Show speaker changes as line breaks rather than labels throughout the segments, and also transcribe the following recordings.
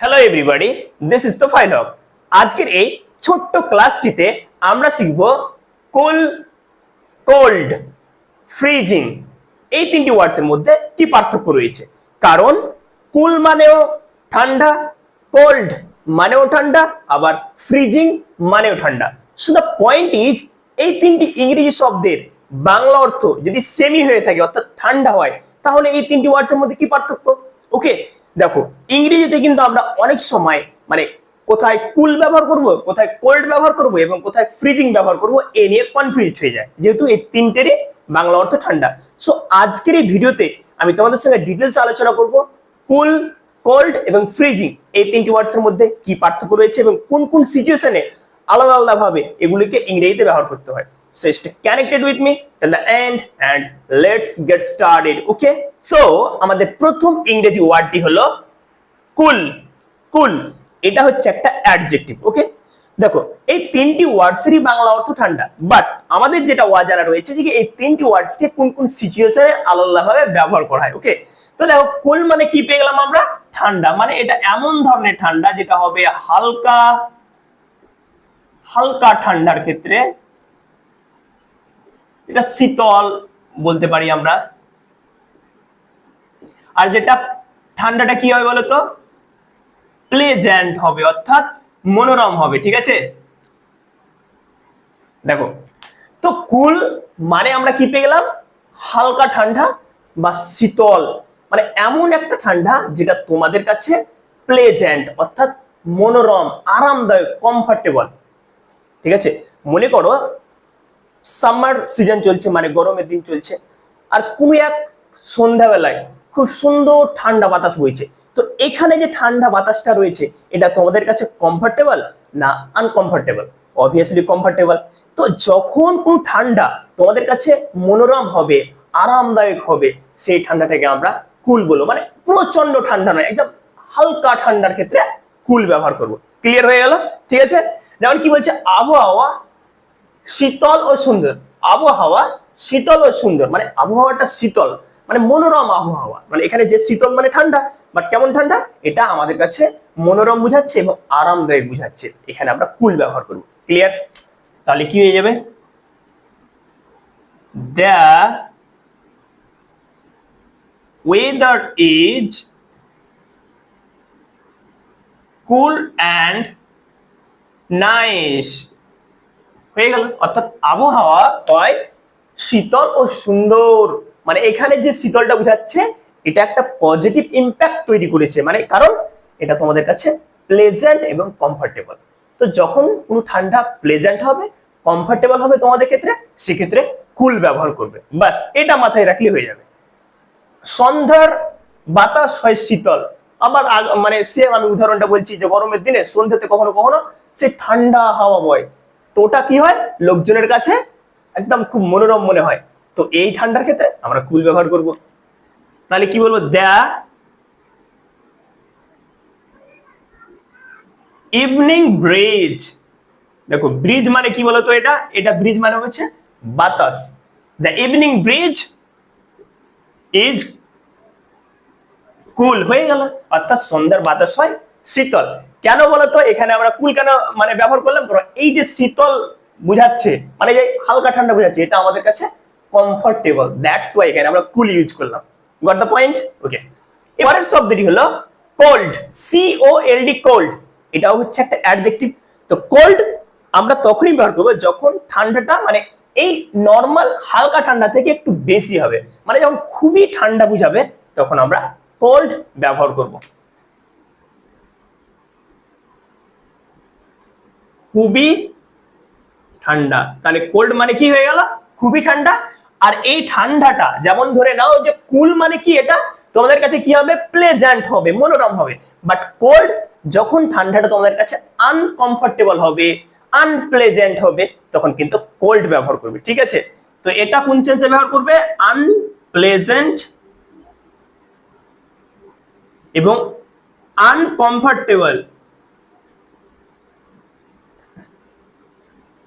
Hello everybody this is তো ফাইলক আজকের এই ছোট্ট ক্লাসটিতে আমরা শিখব কুল কোল্ড ফ্রিজিং এই তিনটি ওয়ার্ডসের মধ্যে কি পার্থক্য রয়েছে। কারণ কুল মানেও ঠান্ডা কোল্ড মানেও ঠান্ডা, আবার ফ্রিজিং মানেও ঠান্ডা। সো দ্য পয়েন্ট ইজ এই তিনটি ইংরেজি শব্দের বাংলা অর্থ যদি সেমি হয়ে থাকে, অর্থাৎ ঠান্ডা হয়, তাহলে এই তিনটি ওয়ার্ডসের মধ্যে কি পার্থক্য? ওকে দেখো, ইংরেজিতে কিন্তু আমরা অনেক সময় মানে কোথায় কুল ব্যবহার করব, কোথায় কোল্ড ব্যবহার করব এবং কোথায় ফ্রিজিং ব্যবহার করব, এ নিয়ে কনফিউজড হয়ে যায় যেহেতু এই তিনটেরই বাংলা অর্থ ঠান্ডা সো আজকের এই ভিডিওতে আমি তোমাদের সঙ্গে ডিটেলস আলোচনা করব কুল কোল্ড এবং ফ্রিজিং এই তিনটি ওয়ার্ডসের মধ্যে কি পার্থক্য রয়েছে এবং কোন কোন সিচুয়েশনে আলাদা আলাদা ভাবে এগুলিকে ইংরেজিতে ব্যবহার করতে হয় So, stay connected with me till the end and let's get started. Okay? So, আমাদের প্রথম ইংরেজি ওয়ার্ডটি হলো কুল। কুল, এটা হচ্ছে একটা অ্যাডজেক্টিভ ওকে দেখো, এই তিনটি ওয়ার্ডসেরই বাংলা অর্থ ঠান্ডা বাট আমাদের যেটা ওয়াজানা রয়েছে যে এই তিনটি ওয়ার্ডসকে কোন কোন সিচুয়েশনে আলাদাভাবে ব্যবহার করা হয় ওকে তো দেখো, কুল মানে কি পেয়ে গেলাম আমরা? ঠান্ডা মানে এটা এমন ধরনের ঠান্ডা যেটা হবে হালকা হালকা ঠান্ডার ক্ষেত্রে, এটা শীতল বলতে পারি আমরা আর যেটা ঠান্ডাটা কি হবে বলতো? প্লেজেন্ট হবে, অর্থাৎ মনোরম হবে, ঠিক আছে? দেখো, তো কুল মানে আমরা কি পেয়ে গেলাম? হালকা ঠান্ডা বা শীতল মানে এমন একটা ঠান্ডা যেটা তোমাদের কাছে প্লেজেন্ট, অর্থাৎ মনোরম, আরামদায়ক কমফর্টেবল ঠিক আছে? মনে করো সামার সিজন চলছে মানে গরমের দিন চলছে, আর কোনো এক সন্ধ্যাবেলায় খুব সুন্দর ঠান্ডা বাতাস বইছে। তো এখানে যে ঠান্ডা বাতাসটা রয়েছে, এটা তোমাদের কাছে কমফর্টেবল না আনকমফর্টেবল অবভিয়াসলি কমফর্টেবল তো যখন কোনো ঠান্ডা তোমাদের কাছে মনোরম হবে, আরামদায়ক হবে, সেই ঠান্ডাটাকে আমরা কুল বলব। মানে প্রচণ্ড ঠান্ডা নয়, একদম হালকা ঠান্ডার ক্ষেত্রে কুল ব্যবহার করব। ক্লিয়ার হয়ে গেল? ঠিক আছে? যেমন কি বলছে, আবহাওয়া শীতল ও সুন্দর। আবহাওয়া শীতল ও সুন্দর। মানে আবহাওয়াটা শীতল। মানে মনোরম আবহাওয়া। মানে এখানে যে শীতল মানে ঠান্ডা বাট কেমন ঠান্ডা? এটা আমাদের কাছে মনোরম বুঝাচ্ছে এবং আরামদায়ক বুঝাচ্ছে। এখানে আমরা কুল ব্যবহার করব। ক্লিয়ার তাহলে কি হয়ে যাবে? The is cool and nice হয়ে গেল। অর্থাৎ আবহাওয়া হয় শীতল ও সুন্দর। মানে এখানে যে শীতলটা বোঝাচ্ছে, এটা একটা পজিটিভ ইম্প্যাক্ট তৈরি করেছে। মানে কারণ এটা তোমাদের কাছে প্লেজেন্ট এবং কমফর্টেবল তো যখন কোনো ঠান্ডা প্লেজেন্ট হবে কমফর্টেবল হবে তোমাদের ক্ষেত্রে, সেক্ষেত্রে কুল ব্যবহার করবে। বাস এটা মাথায় রাখলে হয়ে যাবে। সন্ধ্যার বাতাস হয় শীতল। আবার মানে সেম আমি উদাহরণটা বলছি যে গরমের দিনে সন্ধ্যাতে কখনো কখনো সে ঠান্ডা হাওয়া বয়। তো ওটা কি হয়? লোকজনের কাছে একদম খুব মনোরম মনে হয়। তো এই ঠান্ডার ক্ষেত্রে আমরা কুল ব্যবহার করব। তাহলে কি বলব? The evening breeze. দেখো, ব্রিজ মানে কি বলতো এটা? এটা ব্রিজ মানে হচ্ছে বাতাস। The evening breeze is cool. হয়ে গেল। অর্থাৎ সন্ধ্যার বাতাস হয় শীতল। কেন বলতো? এখানে আমরা কুল কেন মানে ব্যবহার করলাম? এই যে শীতল বুঝাচ্ছে মানে যে হালকা ঠান্ডা বুঝাচ্ছে, এটা আমাদের কাছে কমফর্টেবল দ্যাটস ওয়াই এখানে আমরা কুল ইউজ করলাম। গট দ্য পয়েন্ট ওকে এবারের শব্দটি হলো cold C O L D cold এটাও হচ্ছে একটা অ্যাডজেক্টিভ তো কোল্ড আমরা তখনই ব্যবহার করব যখন ঠান্ডাটা মানে এই নর্মাল হালকা ঠান্ডা থেকে একটু বেশি হবে। মানে যখন খুবই ঠান্ডা বুঝাবে, তখন আমরা কোল্ড ব্যবহার করব। খুবই ঠান্ডা। তাহলে কোল্ড মানে কি হয়ে গেল? খুবই ঠান্ডা। আর এই ঠান্ডাটা, যেমন ধরে নাও যে কুল মানে কি এটা? তোমাদের কাছে কি হবে? প্লেজেন্ট হবে, মনোরম হবে। বাট কোল্ড যখন ঠান্ডাটা তোমাদের কাছে আনকমফর্টেবল হবে আনপ্লেজেন্ট হবে, তখন কিন্তু কোল্ড ব্যবহার করবে, ঠিক আছে? তো এটা কোন সেন্সে ব্যবহার করবে? আনপ্লেজেন্ট এবং আনকমফর্টেবল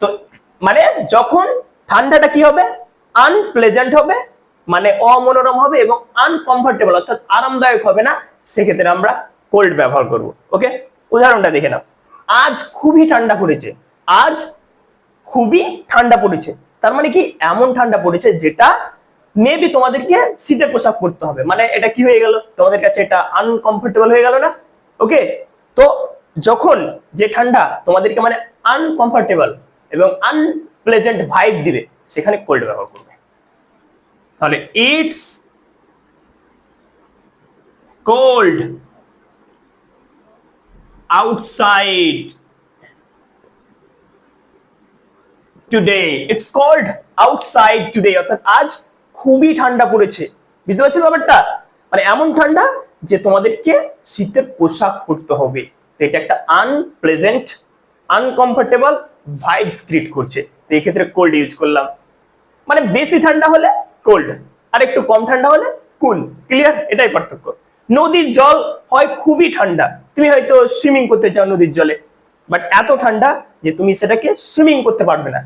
তো মানে যখন ঠান্ডাটা কি হবে? আনপ্লেজেন্ট হবে মানে অমনোরম হবে এবং আনকমফর্টেবল অর্থাৎ আরামদায়ক হবে না। সেক্ষেত্রে আমরা কোল্ড ব্যবহার করব ওকে উদাহরণটা দেখে নাও। আজ খুবই ঠান্ডা পড়েছে। আজ খুবই ঠান্ডা পড়েছে। তার মানে কি? এমন ঠান্ডা পড়েছে যেটা মেবি তোমাদেরকে শীতের পোশাক পরতে হবে। মানে এটা কি হয়ে গেল? তোমাদের কাছে এটা আনকমফোর্টেবল হয়ে গেল না? ওকে তো যখন যে ঠান্ডা তোমাদেরকে মানে আনকমফোর্টেবল এবং আনপ্লেজেন্ট ভাইব দিবে, সেখানে কোল্ড ব্যবহার করবে। তাহলে it's cold outside today it's cold outside today অর্থাৎ আজ খুবই ঠান্ডা পড়েছে। বুঝতে পারছ ব্যাপারটা? মানে এমন ঠান্ডা যে তোমাদেরকে শীতের পোশাক পরতে হবে। তো এটা একটা আনপ্লেজেন্ট আনকমফোর্টেবল ভাইবস ক্রিয়েট করছে। তো এই ক্ষেত্রে কোল্ড ইউজ করলাম। মানে বেশি ঠান্ডা হলে কোল্ড আর একটু কম ঠান্ডা হলে কুল ক্লিয়ার এটাই পার্থক্য। নদীর জল হয় খুবই ঠান্ডা। তুমি হয়তো সুইমিং করতে চাও নদীর জলে বাট এত ঠান্ডা যে তুমি সেটাকে সুইমিং করতে পারবে না।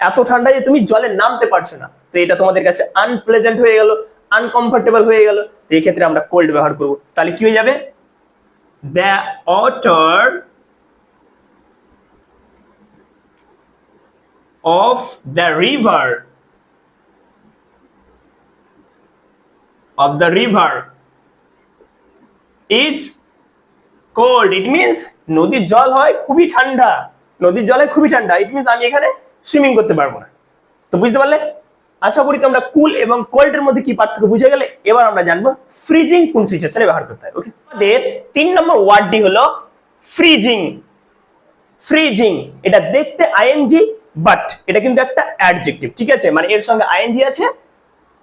এত ঠান্ডা যে তুমি জলে নামতে পারছ না। তো এটা তোমাদের কাছে আনপ্লেজেন্ট হয়ে গেল আনকমফোর্টেবল হয়ে গেল। তো এই ক্ষেত্রে আমরা কোল্ড ব্যবহার করব। তাহলে কি হয়ে যাবে? The water of the river of the river. Is cold. It means নদীর জল হয় খুবই ঠান্ডা। নদীর জল হয় খুবই ঠান্ডা। ইট মিনস আমি এখানে সুইমিং করতে পারব না। তো বুঝতে পারলে? আশা করি তোমরা কুল এবং কোল্ড এর মধ্যে কি পার্থক্য বুঝে গেলে এবার আমরা জানব ফ্রিজিং কোন সিচুয়েশনে ব্যবহার করতে হয়। ওকে আমাদের তিন নম্বর ওয়ার্ডটি হলো ফ্রিজিং ফ্রিজিং এটা দেখতে আইএনজি বাট এটা কিন্তু একটা অ্যাডজেক্টিভ ঠিক আছে? মানে এর সঙ্গে আইএনজি আছে,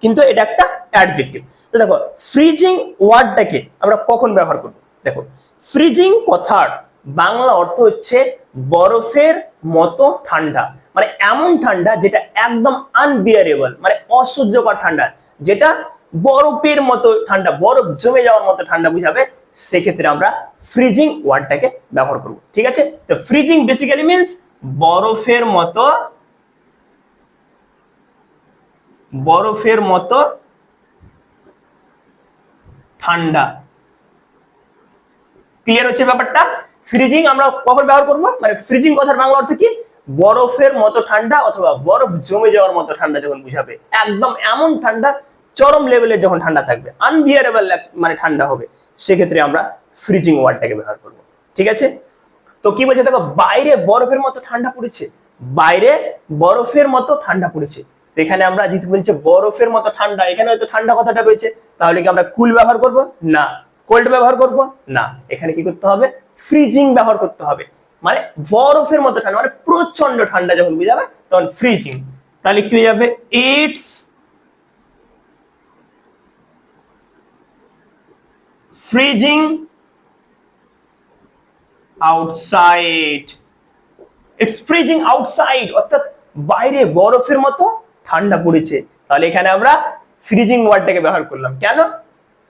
কিন্তু এটা একটা অ্যাডজেক্টিভ তো দেখো ফ্রিজিং ওয়ার্ডটাকে আমরা কখন ব্যবহার করব? দেখো ফ্রিজিং কথার বাংলা অর্থ হচ্ছে বরফের মতো ঠান্ডা। মানে এমন ঠান্ডা যেটা একদম আনবিয়ারেবল মানে অসহ্যকর ঠান্ডা। যেটা বরফের মতো ঠান্ডা, বরফ জমে যাওয়ার মতো ঠান্ডা বুঝাবে। সেক্ষেত্রে আমরা ফ্রিজিং ওয়ার্ডটাকে ব্যবহার করব, ঠিক আছে? তো ফ্রিজিং বেসিক্যালি মিনস বরফের মতো বরফের মতো ঠান্ডা। ক্লিয়ার হচ্ছে ব্যাপারটা? ফ্রিজিং আমরা কখন ব্যবহার করব? মানে ফ্রিজিং কথার বাংলা অর্থ কি? বরফের মতো ঠান্ডা অথবা বরফ জমে যাওয়ার মতো ঠান্ডা যখন বুঝাবে, একদম এমন ঠান্ডা, চরম লেভেলের যখন ঠান্ডা থাকবে আনবিয়ারেবল মানে ঠান্ডা হবে, সেক্ষেত্রে আমরা ফ্রিজিং ওয়ার্ডটাকে ব্যবহার করব। ঠিক আছে? তো কি বলছে? দেখো, বাইরে বরফের মতো ঠান্ডা পড়েছে। বাইরে বরফের মতো ঠান্ডা পড়েছে। তো এখানে আমরা যেহেতু বলছে, বরফের মতো ঠান্ডা। এখানে হয়তো ঠান্ডা কথাটা রয়েছে। তাহলে কি আমরা কুল ব্যবহার করব? না। কোল্ড ব্যবহার করব? না। এখানে কি করতে হবে? ফ্রিজিং ব্যবহার করতে হবে। মানে বরফের মতো ঠান্ডা মানে প্রচণ্ড ঠান্ডা যখন বুঝাবে, তখন ফ্রিজিং। তাহলে কি হয়ে যাবে? It's freezing outside it's freezing outside অর্থাৎ বাইরে বরফের মতো ঠান্ডা পড়েছে। তাহলে এখানে আমরা ফ্রিজিং ওয়ার্ডটাকে ব্যবহার করলাম। কেন?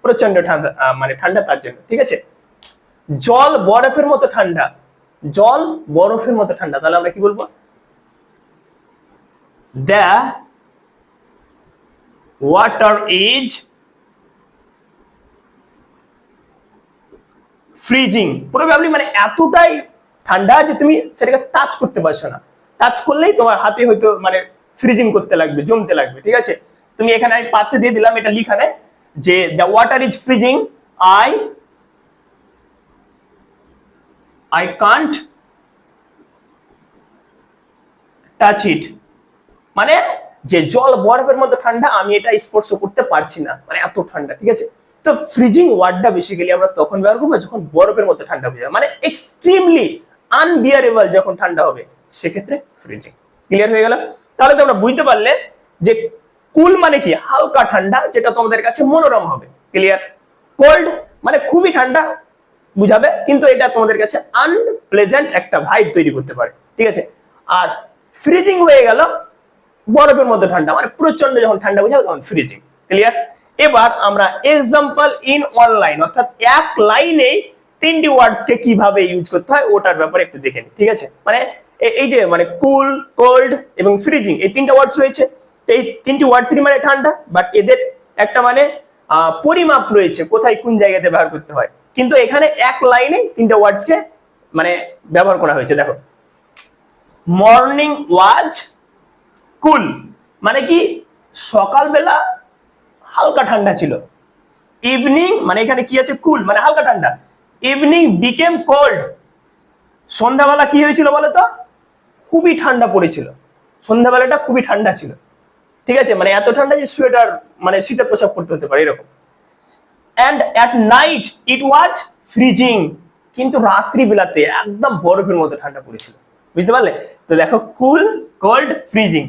প্রচণ্ড ঠান্ডা মানে ঠান্ডা তার জন্য, ঠিক আছে? জল বরফের মতো ঠান্ডা। জল বরফের মতো ঠান্ডা। তাহলে আমরা কি বলব? The water is freezing probably মানে এতটাই ঠান্ডা যে তুমি সেটাকে টাচ করতে পারছ না। টাচ করলেই তোমার হাতে হয়তো মানে ফ্রিজিং করতে লাগবে, জমতে লাগবে, ঠিক আছে? তুমি এখানে আমি পাশে দিয়ে দিলাম এটা লিখানে যে the water is freezing I I can't touch it মানে যে জল বরফের মতো ঠান্ডা, আমি এটা স্পর্শ করতে পারছি না। মানে এত ঠান্ডা, ঠিক আছে? তো ফ্রিজিং ওয়ার্ডটা বেসিক্যালি আমরা তখন ব্যবহার করব যখন বরফের মতো ঠান্ডা হয়ে যাবে। মানে এক্সট্রিমলি আনবিয়ারেবল যখন ঠান্ডা হবে, সেক্ষেত্রে ফ্রিজিং ক্লিয়ার হয়ে গেল তাহলে তোমরা বুঝতে পারলে যে কুল মানে কি? হালকা ঠান্ডা, যেটা তোমাদের কাছে মনোরম হবে। ক্লিয়ার কোল্ড মানে খুবই ঠান্ডা, বুঝাবে? কিন্তু এটা তোমাদের কাছে আনপ্লেজেন্ট একটা ভাইব তৈরি করতে পারে। ঠিক আছে? আর ফ্রিজিং হয়ে গেল, বরফের মধ্যে ঠান্ডা। মানে প্রচণ্ড যখন ঠান্ডা বুঝাবে, তখন ফ্রিজিং ক্লিয়ার এবার আমরা এক্সাম্পল ইন অনলাইন অর্থাৎ এক লাইনে তিনটি ওয়ার্ডস কে কীভাবে ইউজ করতে হয় ওটার ব্যাপারে একটু দেখে ঠিক আছে? মানে এই যে মানে কুল কোল্ড এবং ফ্রিজিং এই তিনটা ওয়ার্ডস রয়েছে। তো এই তিনটি ওয়ার্ডসেরই মানে ঠান্ডা বাট এদের একটা মানে পরিমাপ রয়েছে কোথায় কোন জায়গাতে ব্যবহার করতে হয়। কিন্তু এখানে এক লাইনে তিনটা ওয়ার্ডসকে মানে ব্যবহার করা হয়েছে, দেখো। মর্নিং ওয়াজ কুল মানে কি? সকালবেলা হালকা ঠান্ডা ছিল। ইভিনিং মানে এখানে কি আছে? কুল মানে হালকা ঠান্ডা। ইভিনিং বিকেম কোল্ড সন্ধ্যাবেলা কি হয়েছিল বলো তো খুবই ঠান্ডা পড়েছিল। সন্ধ্যাবেলাটা খুবই ঠান্ডা ছিল। ঠিক আছে? মানে এত ঠান্ডা যে সোয়েটার মানে শীতের পোশাক পরতে হতে পারে, এরকম। And at night it was freezing কিন্তু রাত্রিবেলাতে একদম বরফের মতো ঠান্ডা পড়েছিল। বুঝতে পারলে? তো দেখো কুল কোল্ড ফ্রিজিং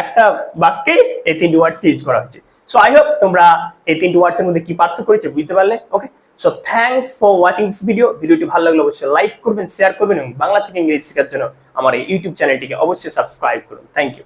একটা বাক্যে এই তিনটি ওয়ার্ডসকে ইউজ করা হয়েছে। সো আই হোপ তোমরা এই তিনটি ওয়ার্ডস এর মধ্যে কি পার্থক্য করেছে বুঝতে পারলে? Okay so thanks for watching this video ভিডিওটি ভালো লাগলে অবশ্যই লাইক করবেন শেয়ার করবেন এবং বাংলা থেকে ইংরেজি শেখার জন্য আমার এই ইউটিউব চ্যানেলটিকে অবশ্যই সাবস্ক্রাইব করুন। Thank you